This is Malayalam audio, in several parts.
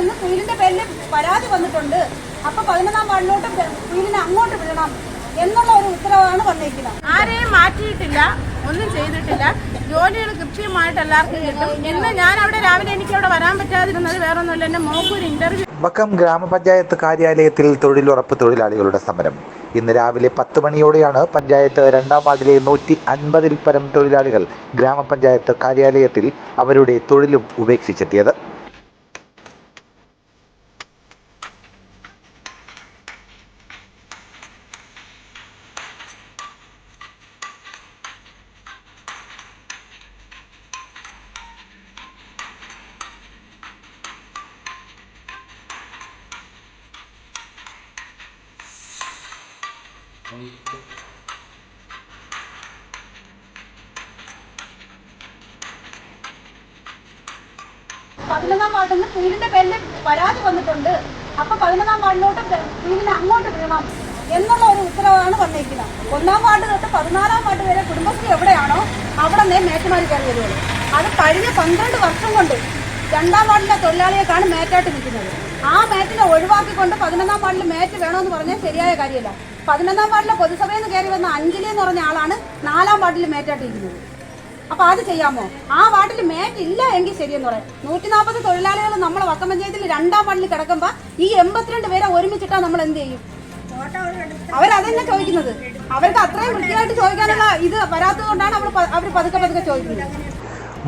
വാർഡിൽ നിന്ന് ഫീലിന്റെ പേരിൽ പരാതി വന്നിട്ടുണ്ട്. അപ്പൊ പതിനൊന്നാം വാർഡിലോട്ട് കുയിലിനെ അങ്ങോട്ട് വിടണം എന്നുള്ള ഒരു ഉത്തരവാണ് വന്നിരിക്കുന്നത്. ആരെയും മാറ്റിയിട്ടില്ല ഒന്നും ചെയ്തിട്ടില്ല. ജോലികൾ കൃത്യമായിട്ട് എല്ലാവർക്കും കിട്ടും. ഇന്ന് ഞാൻ അവിടെ രാവിലെ എനിക്ക് അവിടെ വരാൻ പറ്റാതിരുന്നത് വേറൊന്നുമില്ല മോക്ക് ഒരു ഇന്റർവ്യൂ ബക്കം ഗ്രാമപഞ്ചായത്ത് കാര്യാലയത്തിൽ തൊഴിലുറപ്പ് തൊഴിലാളികളുടെ സമരം. ഇന്ന് രാവിലെ പത്ത് മണിയോടെയാണ് പഞ്ചായത്ത് രണ്ടാം വാർഡിലെ നൂറ്റി അൻപതിൽ പരം തൊഴിലാളികൾ ഗ്രാമപഞ്ചായത്ത് കാര്യാലയത്തിൽ അവരുടെ തൊഴിലും ഉപേക്ഷിച്ചെത്തിയത്. പതിനൊന്നാം വാർഡിൽ നിന്ന് ഫീലിന്റെ പേരിൽ പരാതി വന്നിട്ടുണ്ട്. അപ്പൊ പതിനൊന്നാം വാർഡിലോട്ട് ഫീലിനെ അങ്ങോട്ട് വീണം എന്നുള്ള ഒരു ഉത്തരവാണ് വന്നിരിക്കുന്നത്. ഒന്നാം വാർഡ് തൊട്ട് പതിനാലാം വാർഡ് വരെ കുടുംബശ്രീ എവിടെയാണോ അവിടെ നിന്ന് മേച്ചുമാരി കയറി വരുള്ളൂ അത് കഴിഞ്ഞ പന്ത്രണ്ട് വർഷം കൊണ്ട് രണ്ടാം വാർഡിലെ തൊഴിലാളിയേക്കാണ് മേറ്റായിട്ട് നിൽക്കുന്നത്. ആ മേറ്റിനെ ഒഴിവാക്കിക്കൊണ്ട് പതിനൊന്നാം വാർഡിൽ മേറ്റ് വേണമെന്ന് പറഞ്ഞാൽ ശരിയായ കാര്യമല്ല. പതിനൊന്നാം വാർഡിലെ പൊതുസഭയിൽ നിന്ന് കയറി വന്ന അഞ്ജലി എന്ന് പറഞ്ഞ ആളാണ് നാലാം വാർഡിൽ മേറ്റായിട്ട് ഇരിക്കുന്നത് അപ്പൊ അത് ചെയ്യാമോ? ആ വാർഡിൽ മേറ്റ് ഇല്ല എങ്കിൽ ശരിയെന്ന് പറയാം. നൂറ്റി നാൽപ്പത് തൊഴിലാളികൾ നമ്മളെ വക്കം പഞ്ചായത്തിൽ രണ്ടാം വാർഡിൽ കിടക്കുമ്പോ ഈ എൺപത്തിരണ്ട് പേരെ ഒരുമിച്ചിട്ടാ നമ്മൾ എന്ത് ചെയ്യും? അവരതന്നെ ചോദിക്കുന്നത്? അവർക്ക് അത്രയും വൃത്തിയായിട്ട് ചോദിക്കാനുള്ള ഇത് വരാത്തത് കൊണ്ടാണ് അവർ പതുക്കെ പതുക്കെ ചോദിക്കുന്നത്.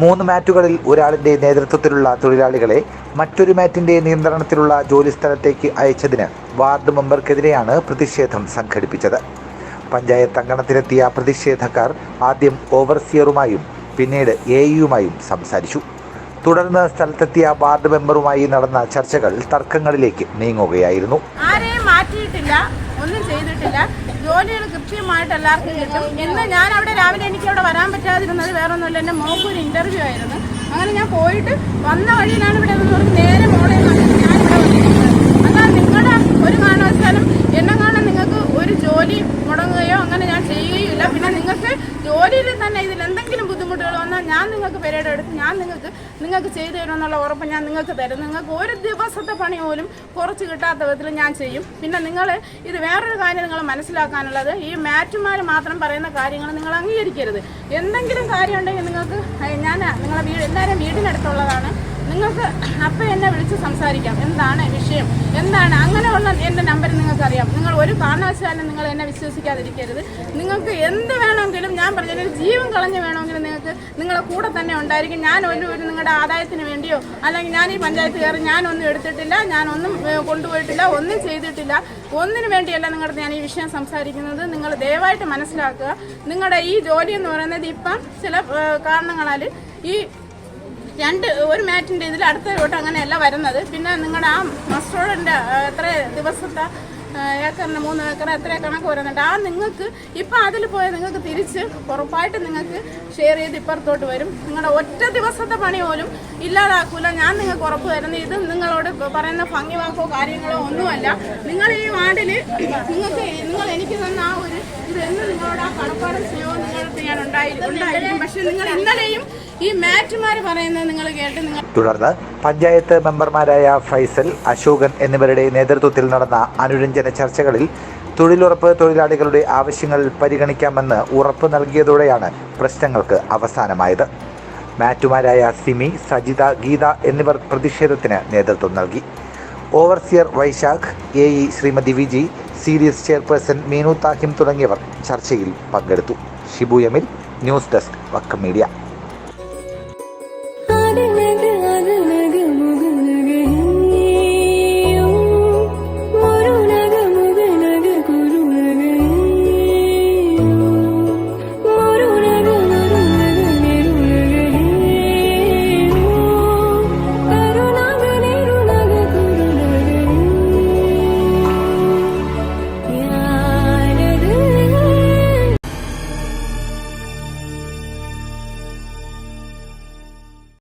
മൂന്ന് മാറ്റുകളിൽ ഒരാളിന്റെ നേതൃത്വത്തിലുള്ള തൊഴിലാളികളെ മറ്റൊരു മാറ്റിന്റെ നിയന്ത്രണത്തിലുള്ള ജോലിസ്ഥലത്തേക്ക് അയച്ചതിന് വാർഡ് മെമ്പർക്കെതിരെയാണ് പ്രതിഷേധം സംഘടിപ്പിച്ചത്. പഞ്ചായത്ത് അങ്കണത്തിലെത്തിയ പ്രതിഷേധക്കാർ ആദ്യം ഓവർസിയറുമായും പിന്നീട് എ യുമായും സംസാരിച്ചു. തുടർന്ന് സ്ഥലത്തെത്തിയ വാർഡ് മെമ്പറുമായി നടന്ന ചർച്ചകൾ തർക്കങ്ങളിലേക്ക് നീങ്ങുകയായിരുന്നു. മാറ്റിയിട്ടില്ല. ഒന്നും ചെയ്തിട്ടില്ല. ജോലികൾ കൃത്യമായിട്ട് എല്ലാവർക്കും കിട്ടും. ഇന്ന് ഞാൻ അവിടെ രാവിലെ എനിക്ക് അവിടെ വരാൻ പറ്റാതിരുന്നത് വേറെ ഒന്നുമില്ല എന്റെ ഒരു ഇന്റർവ്യൂ ആയിരുന്നു. അങ്ങനെ ഞാൻ പോയിട്ട് വന്ന വഴിയിലാണ് ഇവിടെ നേരെ മോളെ ഞാൻ ഇവിടെ അതാ നിങ്ങളുടെ ഒരു കാരണവശാലും എന്നെ കാണാൻ നിങ്ങൾക്ക് ഒരു ജോലി മുടങ്ങുകയോ അങ്ങനെ ഞാൻ ചെയ്യുകയില്ല പിന്നെ നിങ്ങൾക്ക് ജോലിയിൽ തന്നെ ഇതിൽ എന്തെങ്കിലും ബുദ്ധിമുട്ടുകൾ വന്നാൽ ഞാൻ നിങ്ങൾക്ക് പെരേഡ് എടുത്ത് ഞാൻ നിങ്ങൾക്ക് നിങ്ങൾക്ക് ചെയ്തു തരുമെന്നുള്ള ഉറപ്പ് ഞാൻ നിങ്ങൾക്ക് തരും. നിങ്ങൾക്ക് ഒരു ദിവസത്തെ പണി പോലും കുറച്ച് കിട്ടാത്ത വിധത്തിൽ ഞാൻ ചെയ്യും. പിന്നെ നിങ്ങൾ ഇത് വേറൊരു കാര്യം നിങ്ങൾ മനസ്സിലാക്കാനുള്ളത് ഈ മാറ്റുമാർ മാത്രം പറയുന്ന കാര്യങ്ങൾ നിങ്ങൾ അംഗീകരിക്കരുത്. എന്തെങ്കിലും കാര്യം ഉണ്ടെങ്കിൽ നിങ്ങൾക്ക് ഞാൻ നിങ്ങളെ വീട് എല്ലാവരും വീടിനടുത്തുള്ളതാണ്. നിങ്ങൾക്ക് അപ്പം എന്നെ വിളിച്ച് സംസാരിക്കാം. എന്താണ് വിഷയം? എന്താണ്? അങ്ങനെയുള്ള എന്റെ നമ്പർ നിങ്ങൾക്കറിയാം. നിങ്ങൾ ഒരു കാരണവശാലും നിങ്ങൾ എന്നെ വിശ്വസിക്കാതിരിക്കരുത്. നിങ്ങൾക്ക് എന്ത് വേണമെങ്കിലും ഞാൻ പറഞ്ഞാൽ ഒരു ജീവൻ കളഞ്ഞ് വേണമെങ്കിലും നിങ്ങൾക്ക് നിങ്ങളുടെ കൂടെ തന്നെ ഉണ്ടായിരിക്കും. ഞാൻ ഒരു ഒരു നിങ്ങളുടെ ആദായത്തിന് വേണ്ടിയോ അല്ലെങ്കിൽ ഞാൻ ഈ പഞ്ചായത്ത് കയറി ഞാനൊന്നും എടുത്തിട്ടില്ല ഞാനൊന്നും കൊണ്ടുപോയിട്ടില്ല ഒന്നും ചെയ്തിട്ടില്ല. ഒന്നിനു വേണ്ടിയല്ല നിങ്ങളുടെ ഞാൻ ഈ വിഷയം സംസാരിക്കുന്നത്. നിങ്ങൾ ദയവായിട്ട് മനസ്സിലാക്കുക. നിങ്ങളുടെ ഈ ജോലി എന്ന് പറയുന്നത് ഇപ്പം ചില കാരണങ്ങളാൽ ഈ രണ്ട് ഒരു മാറ്റിന്റെ ഇതിൽ അടുത്ത തൊട്ട് അങ്ങനെയല്ല വരുന്നത്. പിന്നെ നിങ്ങളുടെ ആ മസ്റ്റോഡിന്റെ എത്ര ദിവസത്തെ ഏക്കറിന് മൂന്ന് ഏക്കർ എത്ര കണക്ക് വരുന്നുണ്ട്. ആ നിങ്ങൾക്ക് ഇപ്പം അതിൽ പോയ നിങ്ങൾക്ക് തിരിച്ച് ഉറപ്പായിട്ട് നിങ്ങൾക്ക് ഷെയർ ചെയ്ത് ഇപ്പുറത്തോട്ട് വരും. നിങ്ങളുടെ ഒറ്റ ദിവസത്തെ പണി പോലും ഇല്ലാതാക്കൂല. ഞാൻ നിങ്ങൾക്ക് ഉറപ്പ് തരുന്നത് ഇത് നിങ്ങളോട് പറയുന്ന ഭംഗി വാക്കോ കാര്യങ്ങളോ ഒന്നുമല്ല. നിങ്ങൾ ഈ വാർഡിൽ നിങ്ങൾക്ക് നിങ്ങൾ എനിക്ക് തന്ന ആ ഒരു ഇത് എന്ന് നിങ്ങളോട് ആ കടപ്പാടും സ്നേഹവും നിങ്ങൾക്ക് ഞാൻ ഉണ്ടായി പക്ഷെ നിങ്ങൾ ഇന്നലെയും ഈ മാറ്റുമാർ പറയുന്നത് നിങ്ങൾ കേട്ട് നിങ്ങൾ തുടർന്ന് പഞ്ചായത്ത് മെമ്പർമാരായ ഫൈസൽ അശോകൻ എന്നിവരുടെ നേതൃത്വത്തിൽ നടന്ന അനുരഞ്ജന ചർച്ചകളിൽ തൊഴിലുറപ്പ് തൊഴിലാളികളുടെ ആവശ്യങ്ങൾ പരിഗണിക്കാമെന്ന് ഉറപ്പ് നൽകിയതോടെയാണ് പ്രശ്നങ്ങൾക്ക് അവസാനമായത്. മാറ്റുമാരായ സിമി സജിത ഗീത എന്നിവർ പ്രതിഷേധത്തിന് നേതൃത്വം നൽകി. Overseer Vaishakh A E Srimathi Viji serious chairperson Meenu Tahim തുടങ്ങിയവർ ചർച്ചയിൽ പങ്കെടുത്തു. Shibu Emil news desk Vakkam media.